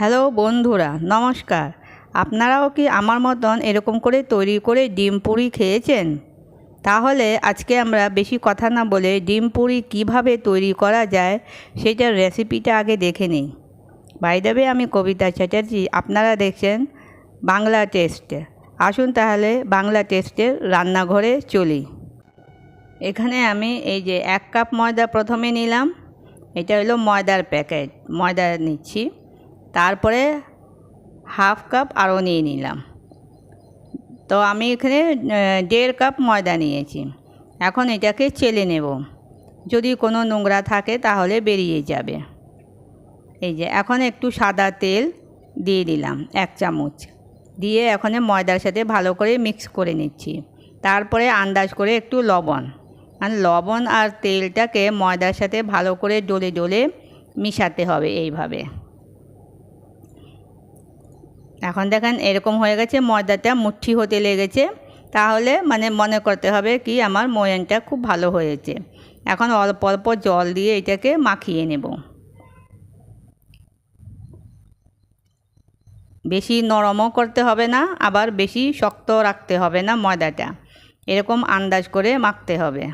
Hello বন্ধুরা, নমস্কার। আপনারাও কি আমার মতন এরকম করে তৈরি করে ডিম পুরি খেয়েছেন? তাহলে আজকে আমরা বেশি কথা না বলে ডিম পুরি কীভাবে তৈরি করা যায় সেটার রেসিপিটা আগে দেখে নিই। বাইদেবে আমি কবিতা চ্যাটার্জি, আপনারা দেখছেন বাংলা টেস্ট। আসুন তাহলে বাংলা টেস্টের রান্নাঘরে চলি। এখানে আমি এই যে এক কাপ ময়দা প্রথমে নিলাম, এটা হলো ময়দার প্যাকেট, ময়দা নিচ্ছি। তারপরে হাফ কাপ আরও নিয়ে নিলাম। তো আমি এখানে দেড় কাপ ময়দা নিয়েছি। এখন এটাকে চেলে নেব। যদি কোনো নোংরা থাকে তাহলে বেরিয়ে যাবে। এই যে, এখন একটু সাদা তেল দিয়ে দিলাম, এক চামচ। দিয়ে এখন ময়দার সাথে ভালো করে মিক্স করে নিচ্ছি। তারপরে আন্দাজ করে একটু লবণ। আর লবণ আর তেলটাকে ময়দার সাথে ভালো করে ডলে ডলে মিশাতে হবে এইভাবে। এখন দেখেন এরকম হয়ে গেছে, ময়দাটা মুঠি হতে লেগেছে। তাহলে মানে মনে করতে হবে কি, আমার ময়ানটা খুব ভালো হয়েছে। এখন অল্প অল্প জল দিয়ে এটাকে মাখিয়ে নেব। বেশি নরমও করতে হবে না, আবার বেশি শক্ত রাখতে হবে না ময়দাটা। এরকম আন্দাজ করে মাখতে হবে।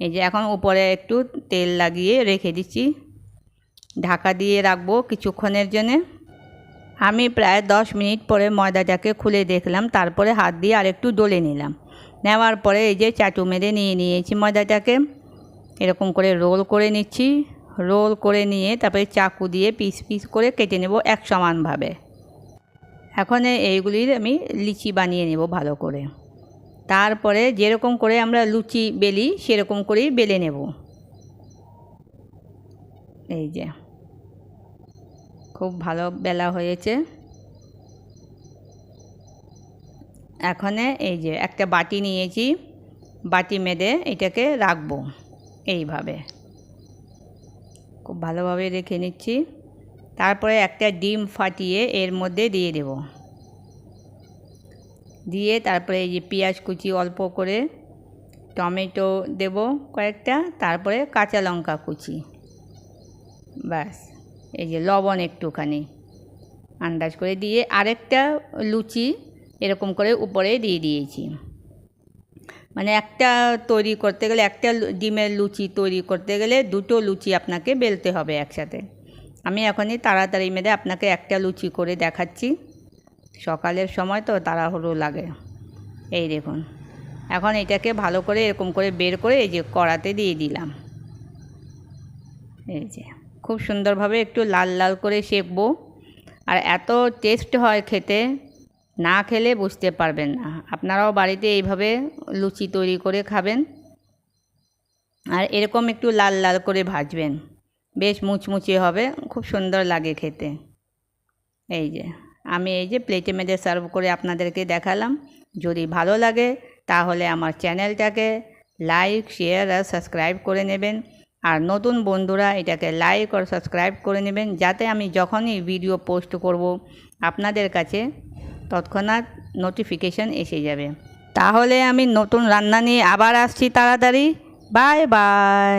এই যে এখন উপরে একটু তেল লাগিয়ে রেখে দিচ্ছি। ঢাকা দিয়ে রাখব কিছুক্ষণের জন্যে। আমি প্রায় দশ মিনিট পরে ময়দাটাকে খুলে দেখলাম, তারপরে হাত দিয়ে আরেকটু ডলে নিলাম। নেওয়ার পরে এই যে চাটু মেরে নিয়ে নিয়েছি ময়দাটাকে। এরকম করে রোল করে নিচ্ছি। রোল করে নিয়ে তারপরে চাকু দিয়ে পিস পিস করে কেটে নেব এক সমানভাবে। এখন এইগুলির আমি লিচি বানিয়ে নেব ভালো করে। তারপরে যেরকম করে আমরা লুচি বেলি, সেরকম করেই বেলে নেব। এই যে। খুব ভালো বেলা হয়েছে। এখানে এই যে একটা বাটি নিয়েছি, বাটি মেদে এটাকে রাখব এইভাবে। খুব ভালোভাবে রেখে নিচ্ছি। তারপরে একটা ডিম ফাটিয়ে এর মধ্যে দিয়ে দেব। দিয়ে তারপরে এই যে পেঁয়াজ কুচি অল্প করে, টমেটো দেব কয়েকটা, তারপরে কাঁচা লঙ্কা কুচি। ব্যাস। এই যে লবণ একটুখানি আন্দাজ করে দিয়ে আরেকটা লুচি এরকম করে উপরে দিয়ে দিয়েছি। মানে একটা তৈরি করতে গেলে, একটা ডিমের লুচি তৈরি করতে গেলে দুটো লুচি আপনাকে বেলতে হবে একসাথে। আমি এখনই তাড়াতাড়ি মেরে আপনাকে একটা লুচি করে দেখাচ্ছি। সকালের সময় তো তাড়াহুড়ো লাগে। এই দেখুন, এখন এটাকে ভালো করে এরকম করে বের করে এই যে কড়াতে দিয়ে দিলাম। এই যে। খুব সুন্দরভাবে একটু লাল লাল করে সেঁকবো আর এত টেস্ট হয় খেতে, না খেলে বুঝতে পারবেন না। আপনারাও বাড়িতে এইভাবে লুচি তৈরি করে খাবেন। আর এরকম একটু লাল লাল করে ভাজবেন। বেশ মুচমুচে হবে, খুব সুন্দর লাগে খেতে। এই যে, আমি এই যে প্লেটে মেজে সার্ভ করে আপনাদেরকে দেখালাম। যদি ভালো লাগে, তাহলে আমার চ্যানেলটাকে লাইক, শেয়ার আর সাবস্ক্রাইব করে নেবেন। আর নতুন বন্ধুরা এটাকে লাইক আর সাবস্ক্রাইব করে নেবেন, যাতে আমি যখনই ভিডিও পোস্ট করব, আপনাদের কাছে তৎক্ষণাৎ নোটিফিকেশান এসে যাবে। তাহলে আমি নতুন রান্না নিয়ে আবার আসছি তাড়াতাড়ি। Bye bye